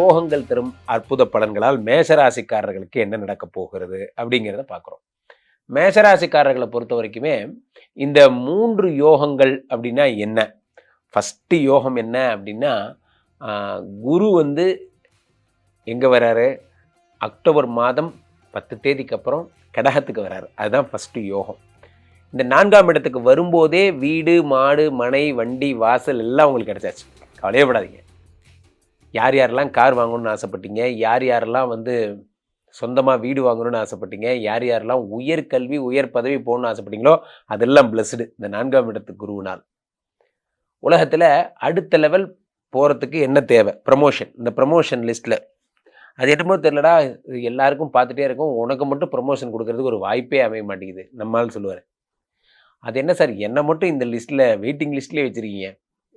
யோகங்கள் தரும் அற்புத பலன்களால் மேசராசிக்காரர்களுக்கு என்ன நடக்க போகிறது அப்படிங்கிறத பார்க்குறோம். மேசராசிக்காரர்களை பொறுத்த வரைக்குமே இந்த மூன்று யோகங்கள் அப்படின்னா என்ன? ஃபஸ்ட்டு யோகம் என்ன அப்படின்னா குரு வந்து எங்கே வராரு? அக்டோபர் மாதம் பத்து தேதிக்கு அப்புறம் கடகத்துக்கு வராரு. அதுதான் ஃபஸ்ட்டு யோகம். இந்த நான்காம் இடத்துக்கு வரும்போதே வீடு மாடு மனை வண்டி வாசல் எல்லாம் உங்களுக்கு கிடச்சாச்சு. கவலையே யார் யாரெல்லாம் கார் வாங்கணும்னு ஆசைப்பட்டீங்க? யார் யாரெல்லாம் வந்து சொந்தமாக வீடு வாங்கணும்னு ஆசைப்பட்டீங்க? யார் யாரெல்லாம் உயர் கல்வி உயர் பதவி போகணும்னு ஆசைப்பட்டீங்களோ அதெல்லாம் பிளஸ்டு இந்த நான்காம் இடத்து குருவினால். உலகத்தில் அடுத்த லெவல் போகிறதுக்கு என்ன தேவை? ப்ரமோஷன் இந்த ப்ரமோஷன் லிஸ்ட்டில் அது என்னமோ தெரியலடா இது எல்லாருக்கும் பார்த்துட்டே இருக்கும். உனக்கு மட்டும் ப்ரமோஷன் கொடுக்கறதுக்கு ஒரு வாய்ப்பே அமைய மாட்டேங்குது. நம்மால் சொல்லுவார். அது என்ன சார்? என்னை மட்டும் இந்த லிஸ்ட்டில் வெயிட்டிங் லிஸ்ட்லேயே வச்சுருக்கீங்க.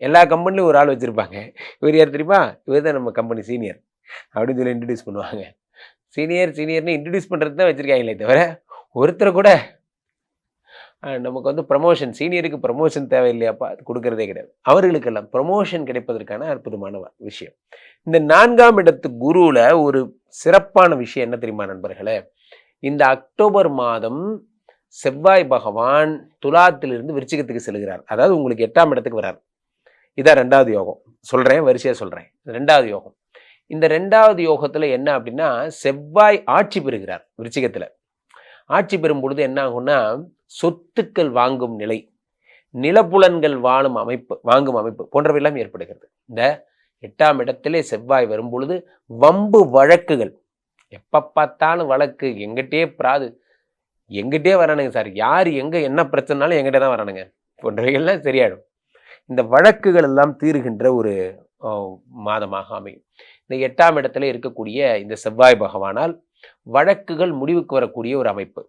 எல்லா கம்பெனிலையும் ஒரு ஆள் வச்சுருப்பாங்க. இவர் யார் தெரியுமா? இவர் தான் நம்ம கம்பெனி சீனியர் அப்படின்னு சொல்லி இன்ட்ரடியூஸ் பண்ணுவாங்க. சீனியர் சீனியர்னு இன்ட்ரடியூஸ் பண்ணுறது தான் வச்சுருக்காங்களே தவிர ஒருத்தர் கூட நமக்கு வந்து ப்ரமோஷன் சீனியருக்கு ப்ரமோஷன் தேவையில்லையாப்பா அது கொடுக்கறதே கிடையாது. அவர்களுக்கெல்லாம் ப்ரமோஷன் கிடைப்பதற்கான அற்புதமான விஷயம். இந்த நான்காம் இடத்து குருவில் ஒரு சிறப்பான விஷயம் என்ன தெரியுமா நண்பர்களே? இந்த அக்டோபர் மாதம் செவ்வாய் பகவான் துலாத்திலிருந்து விருச்சிகத்துக்கு செல்கிறார். அதாவது உங்களுக்கு எட்டாம் இடத்துக்கு வரார் இதான் ரெண்டாவது யோகம். சொல்கிறேன் வரிசையாக சொல்கிறேன் ரெண்டாவது யோகம். இந்த ரெண்டாவது யோகத்தில் என்ன அப்படின்னா செவ்வாய் ஆட்சி பெறுகிறார் விருச்சிகத்தில். ஆட்சி பெறும் பொழுது என்ன ஆகும்னா சொத்துக்கள் வாங்கும் நிலை நிலப்புலன்கள் வாழும் அமைப்பு வாங்கும் அமைப்பு போன்றவையெல்லாம் ஏற்படுகிறது. இந்த எட்டாம் இடத்திலே செவ்வாய் வரும் பொழுது வம்பு வழக்குகள் எப்போ பார்த்தாலும் வழக்கு எங்கிட்டே பிராது எங்கிட்டே வரானுங்க சார். யார் எங்கே என்ன பிரச்சனைனாலும் எங்கிட்ட தான் வரானுங்க. போன்றவைகள்லாம் சரியாயிடும். இந்த வழக்குகள் எல்லாம் தீருகின்ற ஒரு மாதமாக அமையும். இந்த எட்டாம் இடத்துல இருக்கக்கூடிய இந்த செவ்வாய் பகவானால் வழக்குகள் முடிவுக்கு வரக்கூடிய ஒரு அமைப்பு.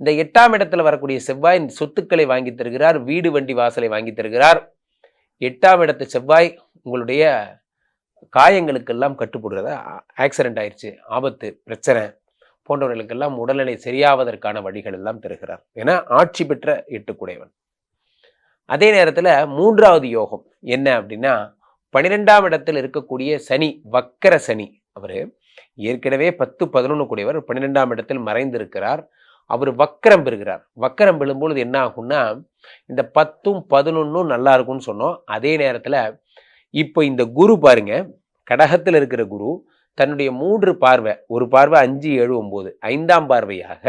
இந்த எட்டாம் இடத்துல வரக்கூடிய செவ்வாய் இந்த சொத்துக்களை வாங்கி தருகிறார் வீடு வண்டி வாசலை வாங்கி தருகிறார். எட்டாம் இடத்து செவ்வாய் உங்களுடைய காயங்களுக்கெல்லாம் கட்டுப்படுறதா? ஆக்சிடென்ட் ஆயிடுச்சு ஆபத்து பிரச்சனை போன்றவர்களுக்கெல்லாம் உடல்நிலை சரியாவதற்கான வழிகள் எல்லாம் தருகிறார். ஏன்னா ஆட்சி பெற்ற எட்டுக்குடையவன். அதே நேரத்தில் மூன்றாவது யோகம் என்ன அப்படின்னா பன்னிரெண்டாம் இடத்தில் இருக்கக்கூடிய சனி வக்கர சனி அவர் ஏற்கனவே பத்து பதினொன்று கூடியவர் பன்னிரெண்டாம் இடத்தில் மறைந்திருக்கிறார். அவர் வக்கரம் பெறுகிறார். வக்கரம் பெறும்பொழுது என்ன ஆகும்னா இந்த பத்தும் பதினொன்றும் நல்லா இருக்கும்னு சொன்னோம். அதே நேரத்தில் இப்போ இந்த குரு பாருங்க கடகத்தில் இருக்கிற குரு தன்னுடைய மூன்று பார்வை ஒரு பார்வை அஞ்சு ஏழு ஒம்பது ஐந்தாம் பார்வையாக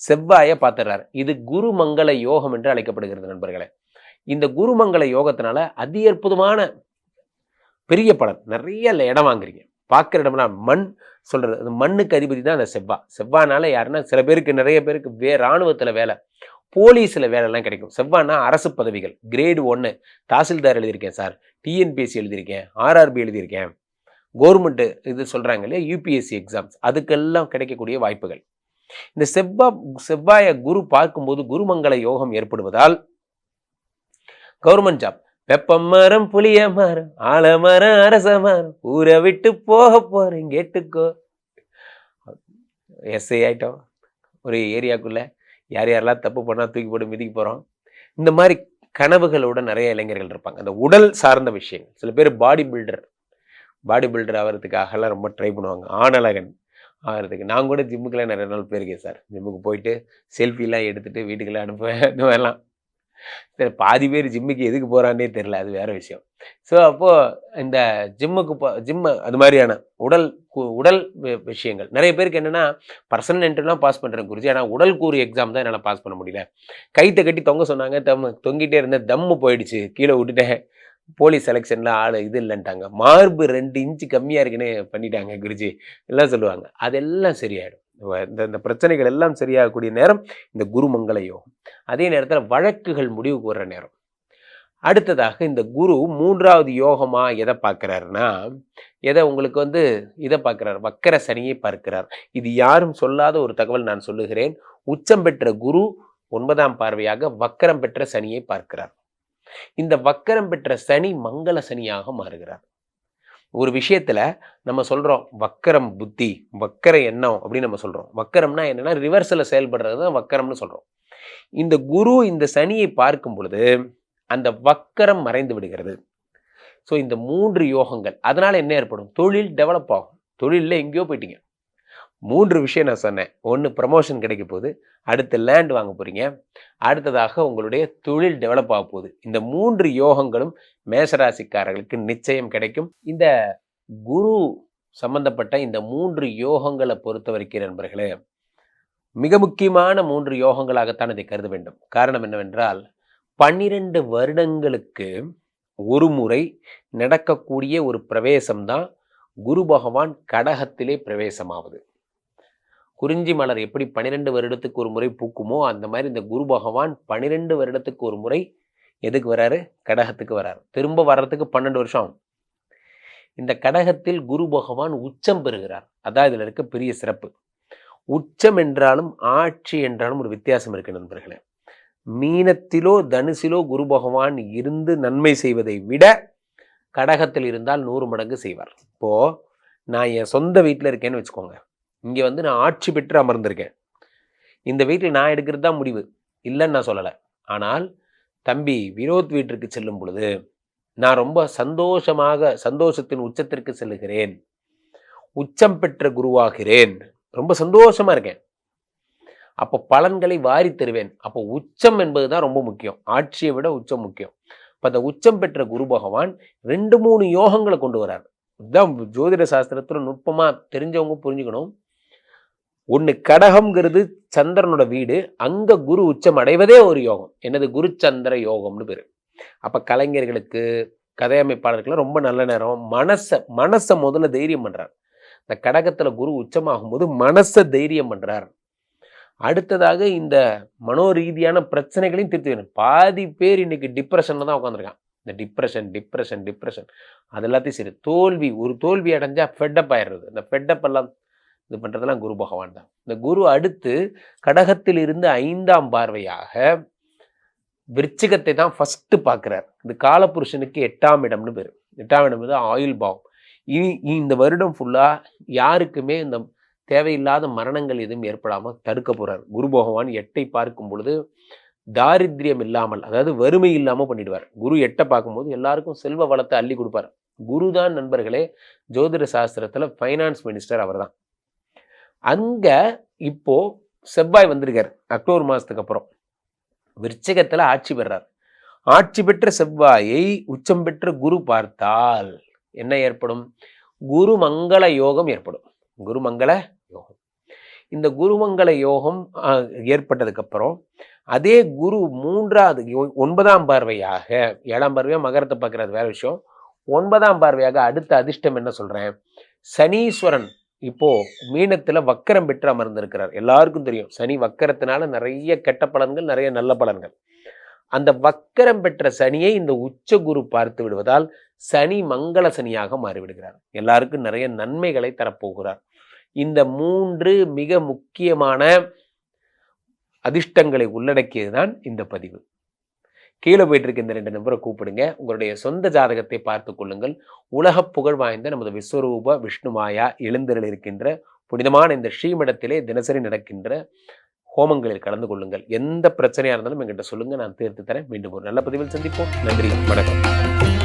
செவ்வாயை பார்த்துறார் இது குருமங்கள யோகம் என்று அழைக்கப்படுகிறது நண்பர்களே. இந்த குருமங்கள யோகத்தினால அதி அற்புதமான பெரிய பலன். நிறைய இடம் வாங்குறீங்க. பார்க்குற இடம்லாம் மண் சொல்கிறது அந்த மண்ணுக்கு அதிபதி தான் அந்த செவ்வா. செவ்வானால யாருன்னா சில பேருக்கு நிறைய பேருக்கு வே இராணுவத்தில் வேலை போலீஸில் வேலைலாம் கிடைக்கும். செவ்வானா அரசு பதவிகள். கிரேடு ஒன்று தாசில்தார் எழுதியிருக்கேன் சார். டிஎன்பிஎஸ்சி எழுதியிருக்கேன். ஆர்ஆர்பி எழுதியிருக்கேன். கவர்மெண்ட்டு இது சொல்கிறாங்க இல்லையா? யூபிஎஸ்சி எக்ஸாம்ஸ் அதுக்கெல்லாம் கிடைக்கக்கூடிய வாய்ப்புகள். இந்த செவ்வா செவ்வாயை குரு பார்க்கும்போது குருமங்கள யோகம் ஏற்படுவதால் கவர்மெண்ட் ஜாப். வெப்பம் மரம் புளிய மரம் ஆலமரம் அரச மரம் ஊரை விட்டு போக போறேன் கேட்டுக்கோ. எஸ்ஐ ஆயிட்டோம். ஒரு ஏரியாக்குள்ள யார் யாரெல்லாம் தப்பு பண்ணால் தூக்கி போட்டு மிதிக்க போகிறோம் இந்த மாதிரி கனவுகளோட நிறைய இளைஞர்கள் இருப்பாங்க. அந்த உடல் சார்ந்த விஷயங்கள். சில பேர் பாடி பில்டர் பாடி பில்டர் ஆகிறதுக்காகலாம் ரொம்ப ட்ரை பண்ணுவாங்க. ஆணழகன் ஆகிறதுக்கு நான் கூட ஜிம்முக்கெல்லாம் நிறைய நாள் போயிருக்கேன் சார் ஜிம்முக்கு போயிட்டு செல்ஃபிலாம் எடுத்துகிட்டு வீட்டுக்கெல்லாம் அனுப்புவேன் இந்த மாதிரிலாம். பாதி பேர் ஜிம்முக்கு எதுக்கு போகிறான்னே தெரில அது வேறு விஷயம். ஸோ அப்போது இந்த ஜிம்முக்கு போ ஜிம்மு அது மாதிரியான உடல் உடல் விஷயங்கள். நிறைய பேருக்கு என்னென்னா பர்சனல் என்ட்ரிலாம் பாஸ் பண்ணுறேன் குருஜி. ஆனால் உடல் கூறு எக்ஸாம் தான் என்னால் பாஸ் பண்ண முடியல. கைத்தை கட்டி தொங்க சொன்னாங்க தம் தொங்கிட்டே இருந்த தம்மு போயிடுச்சு கீழே விட்டுட்டேன். போலீஸ் செலெக்ஷனில் ஆள் இது இல்லைன்ட்டாங்க. மார்பு ரெண்டு இன்ச்சு கம்மியாக இருக்குன்னு பண்ணிட்டாங்க குருஜி. எல்லாம் சொல்லுவாங்க. அதெல்லாம் சரியாயிடும். இந்த இந்த பிரச்சனைகள் எல்லாம் சரியாகக்கூடிய நேரம் இந்த குருமங்கள யோகம் அதே நேரத்தில் வழக்குகள் முடிவுக்கு வர்ற நேரம். அடுத்ததாக இந்த குரு மூன்றாவது யோகமாக எதை பார்க்குறாருன்னா எதை உங்களுக்கு வந்து இதை பார்க்குறார் வக்கர சனியை பார்க்கிறார். இது யாரும் சொல்லாத ஒரு தகவல் நான் சொல்லுகிறேன். உச்சம் பெற்ற குரு ஒன்பதாம் பார்வையாக வக்கரம் பெற்ற சனியை பார்க்கிறார். இந்த வக்கரம் பெற்ற சனி மங்கள சனியாக மாறுகிறார். ஒரு விஷயத்தில் நம்ம சொல்கிறோம் வக்கரம் புத்தி வக்கர எண்ணம் அப்படின்னு நம்ம சொல்கிறோம் வக்கரம்னா என்னன்னா ரிவர்ஸில் செயல்படுறது தான் வக்கரம்னு சொல்கிறோம் இந்த குரு இந்த சனியை பார்க்கும் பொழுது அந்த வக்கரம் மறைந்து விடுகிறது. ஸோ இந்த மூன்று யோகங்கள் அதனால் என்ன ஏற்படும்? தொழில் டெவலப் ஆகும். தொழிலில் எங்கேயோ போயிட்டீங்க. மூன்று விஷயம் நான் சொன்னேன். ஒன்று ப்ரமோஷன் கிடைக்க போகுது. அடுத்து லேண்ட் வாங்க போகிறீங்க அடுத்ததாக உங்களுடைய தொழில் டெவலப் ஆக போகுது. இந்த மூன்று யோகங்களும் மேசராசிக்காரர்களுக்கு நிச்சயம் கிடைக்கும். இந்த குரு சம்பந்தப்பட்ட இந்த மூன்று யோகங்களை பொறுத்த வரைக்கும் நண்பர்களே மிக முக்கியமான மூன்று யோகங்களாகத்தான் இதை கருத வேண்டும். காரணம் என்னவென்றால் பன்னிரண்டு வருடங்களுக்கு ஒரு முறை நடக்கக்கூடிய ஒரு பிரவேசம்தான் குரு பகவான் கடகத்திலே பிரவேசமாவது. குறிஞ்சி மலர் எப்படி பன்னிரெண்டு வருடத்துக்கு ஒரு முறை பூக்குமோ அந்த மாதிரி இந்த குரு பகவான் பன்னிரெண்டு வருடத்துக்கு ஒரு முறை எதுக்கு வராரு? கடகத்துக்கு வராரு. திரும்ப வர்றதுக்கு பன்னெண்டு வருஷம் இந்த கடகத்தில் குரு பகவான் உச்சம் பெறுகிறார். அதான் இதில் இருக்க பெரிய சிறப்பு. உச்சம் என்றாலும் ஆட்சி என்றாலும் ஒரு வித்தியாசம் இருக்கு நண்பர்களே. மீனத்திலோ தனுசிலோ குரு பகவான் இருந்து நன்மை செய்வதை விட கடகத்தில் இருந்தால் நூறு மடங்கு செய்வார். இப்போ நான் என் சொந்த வீட்டில் இருக்கேன்னு வச்சுக்கோங்க. இங்கே வந்து நான் ஆட்சி பெற்று அமர்ந்திருக்கேன். இந்த வீட்டில் நான் எடுக்கிறது தான் முடிவு. இல்லைன்னு நான் சொல்லலை. ஆனால் தம்பி விரோத் வீட்டிற்கு செல்லும் பொழுது நான் ரொம்ப சந்தோஷமாக சந்தோஷத்தின் உச்சத்திற்கு செல்லுகிறேன். உச்சம் பெற்ற குருவாகிறேன். ரொம்ப சந்தோஷமா இருக்கேன். அப்போ பலன்களை வாரி தருவேன். அப்போ உச்சம் என்பது தான் ரொம்ப முக்கியம். ஆட்சியை விட உச்சம் முக்கியம். இப்போ அந்த உச்சம் பெற்ற குரு பகவான் ரெண்டு மூணு யோகங்களை கொண்டு வரார் இதுதான் ஜோதிட சாஸ்திரத்தில் நுட்பமாக தெரிஞ்சவங்க புரிஞ்சுக்கணும். ஒன்று கடகம்ங்கிறது சந்திரனோட வீடு அங்கே குரு உச்சம் அடைவதே ஒரு யோகம். என்னது? குரு சந்திர யோகம்னு பேர். அப்போ கலைஞர்களுக்கு கதையமைப்பாளர்களுக்கு ரொம்ப நல்ல நேரம். மனசை மனசை முதல்ல தைரியம் பண்ணுறார் இந்த கடகத்தில் குரு உச்சமாகும் போது மனசை தைரியம் பண்ணுறார் அடுத்ததாக இந்த மனோரீதியான பிரச்சனைகளையும் திருத்தி வேணும் பாதி பேர் இன்னைக்கு டிப்ரெஷனில் தான் உட்காந்துருக்கான் இந்த டிப்ரெஷன் டிப்ரெஷன் டிப்ரெஷன் அது எல்லாத்தையும் சரி. தோல்வி ஒரு தோல்வி அடைஞ்சால் ஃபெட்டப் ஆயிடுறது. இந்த ஃபெட்டப் எல்லாம் இது பண்ணுறதெல்லாம் குரு பகவான் தான். இந்த குரு அடுத்து கடகத்தில் இருந்து ஐந்தாம் பார்வையாக விருச்சிகத்தை தான் ஃபஸ்ட்டு பார்க்குறார். இது காலபுருஷனுக்கு எட்டாம் இடம்னு பேர். எட்டாம் இடம் வந்து ஆயுள் பாவம். இனி இந்த வருடம் ஃபுல்லாக யாருக்குமே இந்த தேவையில்லாத மரணங்கள் எதுவும் ஏற்படாமல் தடுக்க போகிறார் குரு பகவான் எட்டை பார்க்கும் பொழுது தாரித்யம் இல்லாமல் அதாவது வறுமை இல்லாமல் பண்ணிடுவார். குரு எட்டை பார்க்கும்போது எல்லாருக்கும் செல்வ வளத்தை அள்ளி கொடுப்பார். குரு தான் நண்பர்களே ஜோதிட சாஸ்திரத்தில் ஃபைனான்ஸ் மினிஸ்டர் அவர் தான் அங்கே இப்போது செவ்வாய் வந்திருக்கார். அக்டோபர் மாதத்துக்கு அப்புறம். விருச்சகத்தில் ஆட்சி பெறார். ஆட்சி பெற்ற செவ்வாயை உச்சம் பெற்ற குரு பார்த்தால் என்ன ஏற்படும்? குருமங்கள யோகம் ஏற்படும். குருமங்கள யோகம். இந்த குருமங்கள யோகம் ஏற்பட்டதுக்கப்புறம் அதே குரு மூன்றாவது ஒன்பதாம் பார்வையாக ஏழாம் பார்வையாக மகரத்தை பார்க்குறது வேற விஷயம். ஒன்பதாம் பார்வையாக அடுத்த அதிர்ஷ்டம் என்ன சொல்கிறேன் சனீஸ்வரன் இப்போ மீனத்துல வக்கரம் பெற்று அமர்ந்திருக்கிறார். எல்லாருக்கும் தெரியும். சனி வக்கரத்தினால நிறைய கெட்ட பலன்கள் நிறைய நல்ல பலன்கள். அந்த வக்கரம் பெற்ற சனியை இந்த உச்ச குரு பார்த்து விடுவதால் சனி மங்கள சனியாக மாறிவிடுகிறார். எல்லாருக்கும் நிறைய நன்மைகளை தரப்போகிறார். இந்த மூன்று மிக முக்கியமான அதிர்ஷ்டங்களை உள்ளடக்கியது தான் இந்த பதிவு. கீழே போயிட்டு இருக்க இந்த ரெண்டு நம்பரை கூப்பிடுங்க. உங்களுடைய சொந்த ஜாதகத்தை பார்த்து கொள்ளுங்கள். உலக புகழ் வாய்ந்த நமது விஸ்வரூப விஷ்ணுமாயா எழுந்தரில் இருக்கின்ற புனிதமான இந்த ஸ்ரீமடத்திலே தினசரி நடக்கின்ற ஹோமங்களில் கலந்து கொள்ளுங்கள். எந்த பிரச்சனையாக இருந்தாலும் எங்கிட்ட சொல்லுங்கள் நான் தீர்த்து தரேன். மீண்டும் ஒரு நல்ல பதிவில் சந்திப்போம். நன்றி. வணக்கம்.